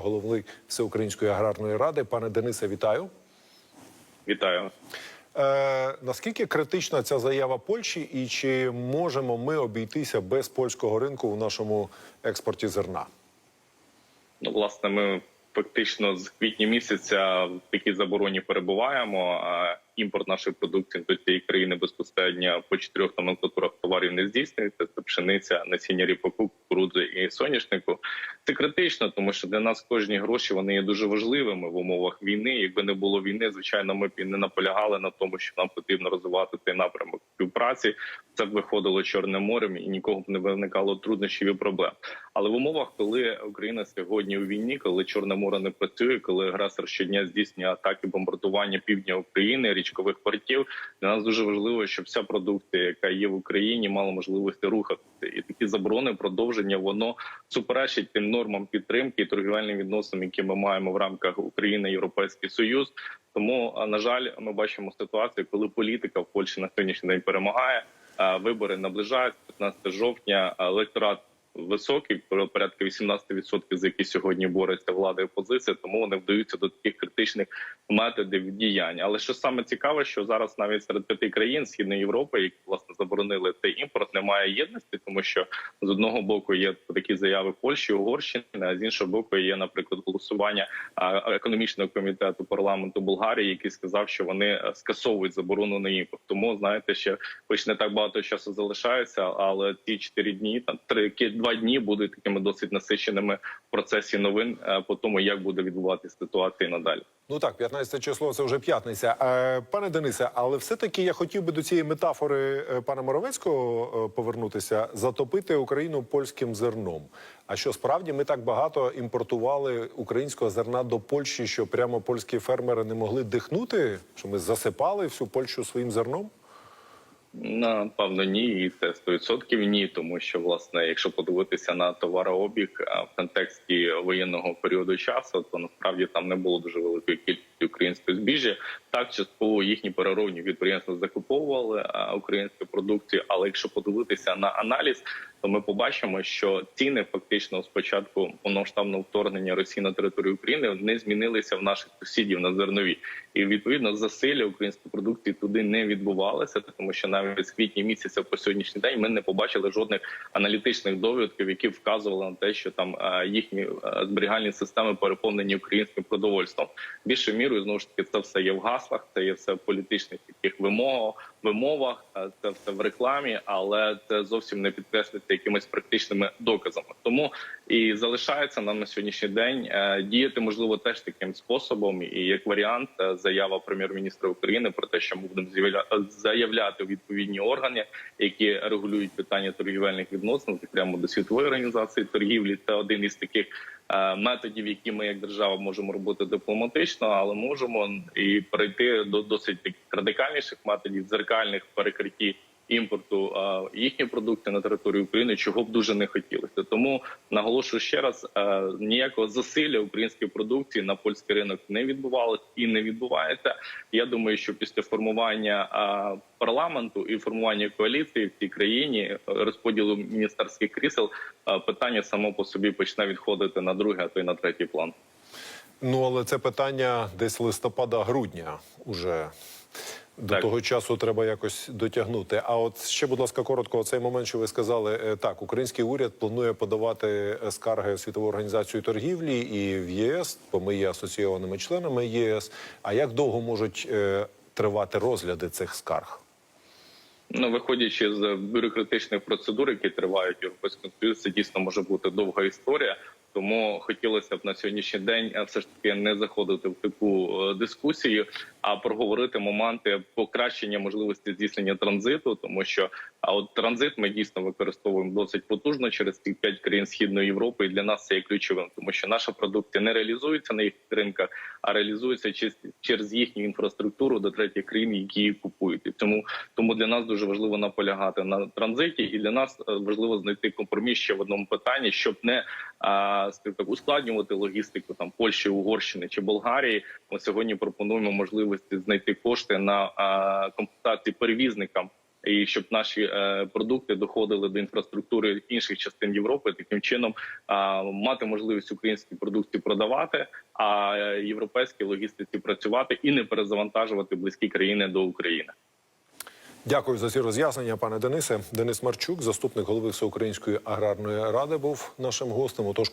голови Всеукраїнської аграрної ради. Пане Денисе, вітаю. Вітаю. Е, наскільки критична ця заява Польщі, і чи можемо ми обійтися без польського ринку в нашому експорті зерна? Ну, власне, ми фактично з квітня місяця в такій забороні перебуваємо. Імпорт нашої продукції до цієї країни безпосередньо по чотирьох номенклатурах товарів не здійснюється. Це пшениця, насіння ріпаку, кукурудзи і соняшнику. Це критично, тому що для нас кожні гроші вони є дуже важливими в умовах війни. Якби не було війни, звичайно, ми б і не наполягали на тому, що нам потрібно розвивати цей напрямок співпраці. Це б виходило чорним морем і нікого б не виникало труднощів і проблем. Але в умовах, коли Україна сьогодні у війні, коли Чорне море не працює, коли агресор щодня здійснює атаки бомбардування півдня України, річкових портів, для нас дуже важливо, щоб вся продукція, яка є в Україні, мала можливості рухатися. І такі заборони продовження воно суперечить тим нормам підтримки і торгівельним відносинам, які ми маємо в рамках України Європейський Союз. Тому на жаль, ми бачимо ситуацію, коли політика в Польщі на сьогоднішній день перемагає. Вибори наближаються 15 жовтня. Електорат високий, порядка 18%, за які сьогодні бореться влада і опозиція, тому вони вдаються до таких критичних методів діяння. Але що саме цікаве, що зараз навіть серед п'яти країн Східної Європи, які власне заборонили цей імпорт, немає єдності, тому що з одного боку є такі заяви Польщі, Угорщини, а з іншого боку є, наприклад, голосування економічного комітету парламенту Болгарії, який сказав, що вони е, скасовують заборону на імпорт. Тому знаєте, ще хоч не так багато часу залишається, але ці чотири дні, там три два дні будуть такими досить насиченими в процесі новин е, по тому, як буде відбуватися ситуація надалі. Ну так, 15 число це вже п'ятниця. Е, пане Денисе, але все-таки я хотів би до цієї метафори е, пана Моровецького повернутися, затопити Україну польським зерном. А що справді ми так багато імпортували українського зерна до Польщі, що прямо польські фермери не могли дихнути? Що ми засипали всю Польщу своїм зерном? Напевно, ні, і це 100% ні, тому що власне, якщо подивитися на товарообіг в контексті воєнного періоду часу, то насправді там не було дуже великої кількості української збіжжя. Так, частково їхні переробні підприємства закуповували українську продукцію. Але якщо подивитися на аналіз, то ми побачимо, що ціни фактично з початку повномасштабного вторгнення Росії на територію України не змінилися в наших сусідів на зернові, і відповідно засилля української продукції туди не відбувалося, тому що навіть з квітня місяця по сьогоднішній день ми не побачили жодних аналітичних довідків, які вказували на те, що там їхні а, зберігальні системи переповнені українським продовольством. Більшою мірою знову ж таки це все є в гаслах, це є все в політичних таких вимогах, вимовах, це все в рекламі, але це зовсім не підкреслюється якимись практичними доказами. Тому і залишається нам на сьогоднішній день е, діяти можливо теж таким способом, і як варіант е, заява прем'єр-міністра України про те, що ми будемо заявляти відповідні органи, які регулюють питання торгівельних відносин, зокрема до світової організації торгівлі. Це один із таких е, методів, які ми як держава можемо робити дипломатично, але можемо і перейти до досить таких радикальніших методів дзеркальних перекритті імпорту а, їхньої продукції на територію України, чого б дуже не хотілося. Тому наголошую ще раз: е, ніякого засилля української продукції на польський ринок не відбувалося і не відбувається. Я думаю, що після формування парламенту і формування коаліції в цій країні е, розподілу міністерських крісел е, питання само по собі почне відходити на другий, а то й на третій план. Ну але це питання десь листопада-грудня уже. До Так. того часу треба якось дотягнути. А от ще, будь ласка, коротко, цей момент, що ви сказали, Е, так, український уряд планує подавати е, скарги світову організацію торгівлі і в ЄС, бо ми є асоційованими членами ЄС. А як довго можуть е, тривати розгляди цих скарг? Ну, виходячи з бюрократичних процедур, які тривають в Європейському Союзі, це дійсно може бути довга історія. Тому хотілося б на сьогоднішній день е, все ж таки не заходити в таку е, дискусію, а проговорити моменти покращення можливості здійснення транзиту, тому що а от транзит ми дійсно використовуємо досить потужно через ці п'ять країн східної Європи. І для нас це є ключовим, тому що наша продукція не реалізується на їх ринках, а реалізується через, через їхню інфраструктуру до третіх країн, які її купують. І тому тому для нас дуже важливо наполягати на транзиті, і для нас е, важливо знайти компроміс ще в одному питанні, щоб не а, так, ускладнювати логістику там Польщі, Угорщини чи Болгарії. Ми сьогодні пропонуємо можливості знайти кошти на а, компенсації перевізникам і щоб наші е, продукти доходили до інфраструктури інших частин Європи, таким чином мати можливість українські продукти продавати, а е, європейські логістиці працювати і не перезавантажувати близькі країни до України. Дякую за ці роз'яснення, пане Денисе. Денис Марчук, заступник голови Всеукраїнської аграрної ради, був нашим гостем. Отож,